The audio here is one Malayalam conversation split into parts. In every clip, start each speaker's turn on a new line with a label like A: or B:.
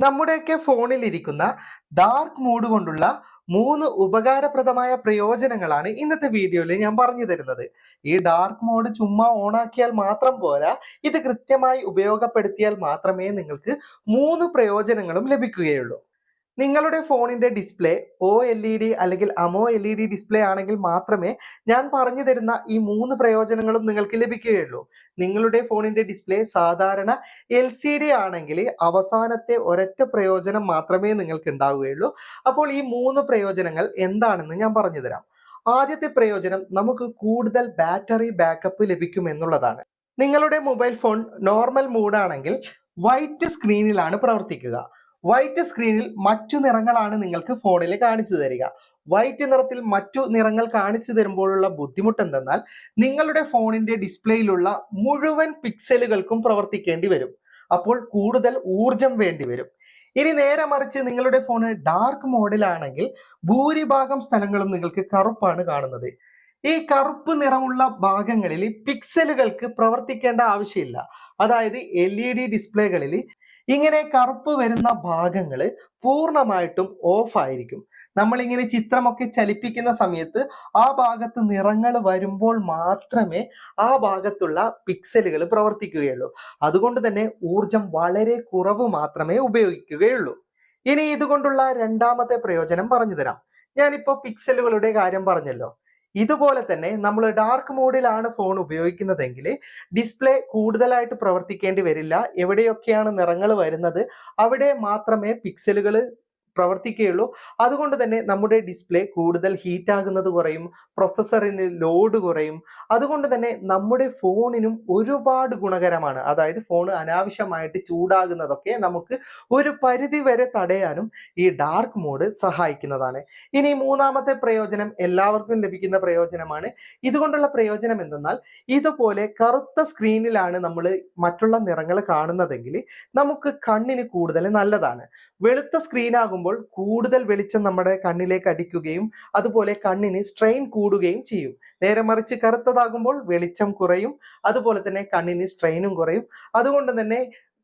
A: നമ്മുടെയൊക്കെ ഫോണിൽ ഇരിക്കുന്ന ഡാർക്ക് മോഡ് കൊണ്ടുള്ള മൂന്ന് ഉപകാരപ്രദമായ പ്രയോജനങ്ങളാണ് ഇന്നത്തെ വീഡിയോയിൽ ഞാൻ പറഞ്ഞു തരുന്നത്. ഈ ഡാർക്ക് മോഡ് ചുമ്മാ ഓണാക്കിയാൽ മാത്രം പോരാ ഇത് കൃത്യമായി ഉപയോഗപ്പെടുത്തിയാൽ മാത്രമേ നിങ്ങൾക്ക് മൂന്ന് പ്രയോജനങ്ങളും ലഭിക്കുകയുള്ളൂ. നിങ്ങളുടെ ഫോണിന്റെ display O L E D അല്ലെങ്കിൽ അമോ എൽ ഇ ഡി ഡിസ്പ്ലേ ആണെങ്കിൽ മാത്രമേ ഞാൻ പറഞ്ഞു തരുന്ന ഈ മൂന്ന് പ്രയോജനങ്ങളും നിങ്ങൾക്ക് ലഭിക്കുകയുള്ളൂ. നിങ്ങളുടെ ഫോണിന്റെ ഡിസ്പ്ലേ സാധാരണ എൽ സി ഡി ആണെങ്കിൽ അവസാനത്തെ ഒരൊറ്റ പ്രയോജനം മാത്രമേ നിങ്ങൾക്ക് ഉണ്ടാവുകയുള്ളൂ. അപ്പോൾ ഈ മൂന്ന് പ്രയോജനങ്ങൾ എന്താണെന്ന് ഞാൻ പറഞ്ഞു തരാം. ആദ്യത്തെ പ്രയോജനം നമുക്ക് കൂടുതൽ ബാറ്ററി ബാക്കപ്പ് ലഭിക്കും എന്നുള്ളതാണ്. നിങ്ങളുടെ മൊബൈൽ ഫോൺ നോർമൽ മൂഡാണെങ്കിൽ വൈറ്റ് സ്ക്രീനിലാണ് പ്രവർത്തിക്കുക. വൈറ്റ് സ്ക്രീനിൽ മറ്റു നിറങ്ങളാണ് നിങ്ങൾക്ക് ഫോണിൽ കാണിച്ചു തരിക. വൈറ്റ് നിറത്തിൽ മറ്റു നിറങ്ങൾ കാണിച്ചു തരുമ്പോഴുള്ള ബുദ്ധിമുട്ട് എന്തെന്നാൽ നിങ്ങളുടെ ഫോണിന്റെ ഡിസ്പ്ലേയിലുള്ള മുഴുവൻ പിക്സലുകൾക്കും പ്രവർത്തിക്കേണ്ടി വരും. അപ്പോൾ കൂടുതൽ ഊർജം വേണ്ടി വരും. ഇനി നേരെ മറിച്ച് നിങ്ങളുടെ ഫോണ് ഡാർക്ക് മോഡിലാണെങ്കിൽ ഭൂരിഭാഗം സ്ഥലങ്ങളും നിങ്ങൾക്ക് കറുപ്പാണ് കാണുന്നത്. ഈ കറുപ്പ് നിറമുള്ള ഭാഗങ്ങളിൽ പിക്സലുകൾക്ക് പ്രവർത്തിക്കേണ്ട ആവശ്യമില്ല. അതായത് എൽ ഇ ഡി ഡിസ്പ്ലേകളിൽ ഇങ്ങനെ കറുപ്പ് വരുന്ന ഭാഗങ്ങൾ പൂർണമായിട്ടും ഓഫ് ആയിരിക്കും. നമ്മളിങ്ങനെ ചിത്രമൊക്കെ ചലിപ്പിക്കുന്ന സമയത്ത് ആ ഭാഗത്ത് നിറങ്ങൾ വരുമ്പോൾ മാത്രമേ ആ ഭാഗത്തുള്ള പിക്സലുകൾ പ്രവർത്തിക്കുകയുള്ളൂ. അതുകൊണ്ട് തന്നെ ഊർജം വളരെ കുറവ് മാത്രമേ ഉപയോഗിക്കുകയുള്ളൂ. ഇനി ഇതുകൊണ്ടുള്ള രണ്ടാമത്തെ പ്രയോജനം പറഞ്ഞു തരാം ഞാനിപ്പോൾ പിക്സലുകളുടെ കാര്യം പറഞ്ഞല്ലോ. ഇതുപോലെ തന്നെ നമ്മൾ ഡാർക്ക് മോഡിലാണ് ഫോൺ ഉപയോഗിക്കുന്നതെങ്കിൽ ഡിസ്പ്ലേ കൂടുതലായിട്ട് പ്രവർത്തിക്കേണ്ടി വരില്ല. എവിടെയൊക്കെയാണ് നിറങ്ങൾ വരുന്നത് അവിടെ മാത്രമേ പിക്സലുകൾ പ്രവർത്തിക്കുകയുള്ളൂ. അതുകൊണ്ട് തന്നെ നമ്മുടെ ഡിസ്പ്ലേ കൂടുതൽ ഹീറ്റ് ആകുന്നത് കുറയും പ്രൊസസ്സറിന് ലോഡ് കുറയും. അതുകൊണ്ട് തന്നെ നമ്മുടെ ഫോണിനും ഒരുപാട് ഗുണകരമാണ്. അതായത് ഫോൺ അനാവശ്യമായിട്ട് ചൂടാകുന്നതൊക്കെ നമുക്ക് ഒരു പരിധി വരെ തടയാനും ഈ ഡാർക്ക് മോഡ് സഹായിക്കുന്നതാണ്. ഇനി മൂന്നാമത്തെ പ്രയോജനം എല്ലാവർക്കും ലഭിക്കുന്ന പ്രയോജനമാണ്. ഇതുകൊണ്ടുള്ള പ്രയോജനം എന്തെന്നാൽ ഇതുപോലെ കറുത്ത സ്ക്രീനിലാണ് നമ്മൾ മറ്റുള്ള നിറങ്ങൾ കാണുന്നതെങ്കിൽ നമുക്ക് കണ്ണിന് കൂടുതൽ നല്ലതാണ്. വെളുത്ത സ്ക്രീൻ ആകുമ്പോൾ കൂടുതൽ വെളിച്ചം നമ്മുടെ കണ്ണിലേക്ക് അടിക്കുകയും അതുപോലെ കണ്ണിന് സ്ട്രെയിൻ കൂടുകയും ചെയ്യും. നേരെ മറിച്ച് കറുത്തതാകുമ്പോൾ വെളിച്ചം കുറയും അതുപോലെ തന്നെ കണ്ണിന് സ്ട്രെയിനും കുറയും. അതുകൊണ്ട് തന്നെ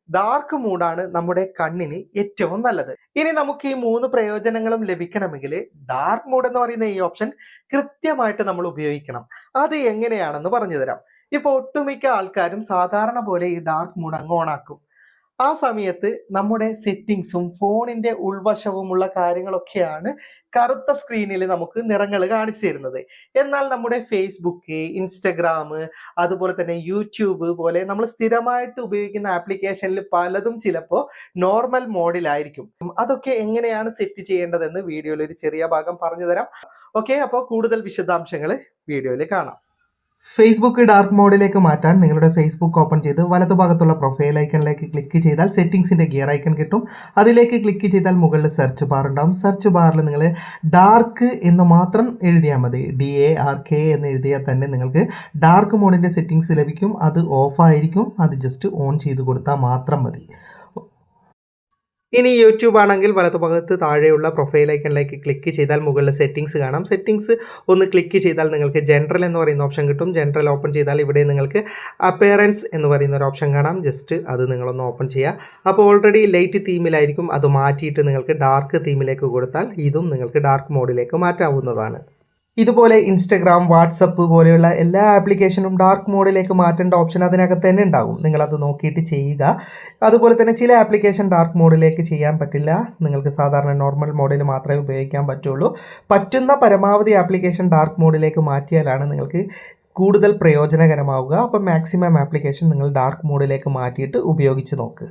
A: ഡാർക്ക് മൂഡാണ് നമ്മുടെ കണ്ണിന് ഏറ്റവും നല്ലത്. ഇനി നമുക്ക് ഈ മൂന്ന് പ്രയോജനങ്ങളും ലഭിക്കണമെങ്കിൽ ഡാർക്ക് മൂഡ് എന്ന് പറയുന്ന ഈ ഓപ്ഷൻ കൃത്യമായിട്ട് നമ്മൾ ഉപയോഗിക്കണം. അത് എങ്ങനെയാണെന്ന് പറഞ്ഞുതരാം. ഇപ്പോൾ ഒട്ടുമിക്ക ആൾക്കാരും സാധാരണ പോലെ ഈ ഡാർക്ക് മൂഡ് അങ്ങ് ഓണാക്കും ആ സമയത്ത് നമ്മുടെ സെറ്റിങ്സും ഫോണിന്റെ ഉൾവശവുമുള്ള കാര്യങ്ങളൊക്കെയാണ് കറുത്ത സ്ക്രീനിൽ നമുക്ക് നിറങ്ങൾ കാണിച്ചു തരുന്നത്. എന്നാൽ നമ്മുടെ ഫേസ്ബുക്ക് ഇൻസ്റ്റഗ്രാം അതുപോലെ തന്നെ യൂട്യൂബ് പോലെ നമ്മൾ സ്ഥിരമായിട്ട് ഉപയോഗിക്കുന്ന ആപ്ലിക്കേഷനിൽ പലതും ചിലപ്പോൾ നോർമൽ മോഡിലായിരിക്കും അതൊക്കെ എങ്ങനെയാണ് സെറ്റ് ചെയ്യേണ്ടതെന്ന് വീഡിയോയിൽ ഒരു ചെറിയ ഭാഗം പറഞ്ഞു തരാം ഓക്കെ അപ്പോൾ കൂടുതൽ വിശദാംശങ്ങൾ വീഡിയോയിൽ കാണാം. ഫേസ്ബുക്ക് ഡാർക്ക് മോഡിലേക്ക് മാറ്റാൻ നിങ്ങളുടെ ഫേസ്ബുക്ക് ഓപ്പൺ ചെയ്ത് വലതുഭാഗത്തുള്ള പ്രൊഫൈൽ ഐക്കണിലേക്ക് ക്ലിക്ക് ചെയ്താൽ സെറ്റിംഗ്സിന്റെ ഗിയർ ഐക്കൺ കിട്ടും. അതിലേക്ക് ക്ലിക്ക് ചെയ്താൽ മുകളിൽ സെർച്ച് ബാർ ഉണ്ടാവും. സെർച്ച് ബാറിൽ നിങ്ങൾ ഡാർക്ക് എന്ന് മാത്രം എഴുതിയാൽ മതി. ഡി എ ആർ കെ എന്ന് എഴുതിയാൽ തന്നെ നിങ്ങൾക്ക് ഡാർക്ക് മോഡിന്റെ സെറ്റിംഗ്സ് ലഭിക്കും. അത് ഓഫായിരിക്കും അത് ജസ്റ്റ് ഓൺ ചെയ്ത് കൊടുത്താൽ മാത്രം മതി. ഇനി യൂട്യൂബ് ആണെങ്കിൽ വലതുഭാഗത്ത് താഴെയുള്ള പ്രൊഫൈൽ ഐക്കണിലേക്ക് ക്ലിക്ക് ചെയ്താൽ മുകളിൽ സെറ്റിംഗ്സ് കാണാം. സെറ്റിംഗ്സ് ഒന്ന് ക്ലിക്ക് ചെയ്താൽ നിങ്ങൾക്ക് ജനറൽ എന്ന് പറയുന്ന ഓപ്ഷൻ കിട്ടും. ജനറൽ ഓപ്പൺ ചെയ്താൽ ഇവിടെ നിങ്ങൾക്ക് അപ്പിയറൻസ് എന്ന് പറയുന്ന ഒരു ഓപ്ഷൻ കാണാം. ജസ്റ്റ് അത് നിങ്ങളൊന്ന് ഓപ്പൺ ചെയ്യുക. അപ്പോൾ ഓൾറെഡി ലൈറ്റ് തീമിലായിരിക്കും അത് മാറ്റിയിട്ട് നിങ്ങൾക്ക് ഡാർക്ക് തീമിലേക്ക് കൊടുത്താൽ ഇതും നിങ്ങൾക്ക് ഡാർക്ക് മോഡിലേക്ക് മാറ്റാവുന്നതാണ്. ഇതുപോലെ ഇൻസ്റ്റഗ്രാം വാട്സപ്പ് പോലെയുള്ള എല്ലാ ആപ്ലിക്കേഷനും ഡാർക്ക് മോഡിലേക്ക് മാറ്റേണ്ട ഓപ്ഷൻ അതിനകത്ത് തന്നെ ഉണ്ടാകും. നിങ്ങളത് നോക്കിയിട്ട് ചെയ്യുക. അതുപോലെ തന്നെ ചില ആപ്ലിക്കേഷൻ ഡാർക്ക് മോഡിലേക്ക് ചെയ്യാൻ പറ്റില്ല. നിങ്ങൾക്ക് സാധാരണ നോർമൽ മോഡിൽ മാത്രമേ ഉപയോഗിക്കാൻ പറ്റുള്ളൂ. പറ്റുന്ന പരമാവധി ആപ്ലിക്കേഷൻ ഡാർക്ക് മോഡിലേക്ക് മാറ്റിയാലാണ് നിങ്ങൾക്ക് കൂടുതൽ പ്രയോജനകരമാവുക. അപ്പോൾ മാക്സിമം ആപ്ലിക്കേഷൻ നിങ്ങൾ ഡാർക്ക് മോഡിലേക്ക് മാറ്റിയിട്ട് ഉപയോഗിച്ച് നോക്കുക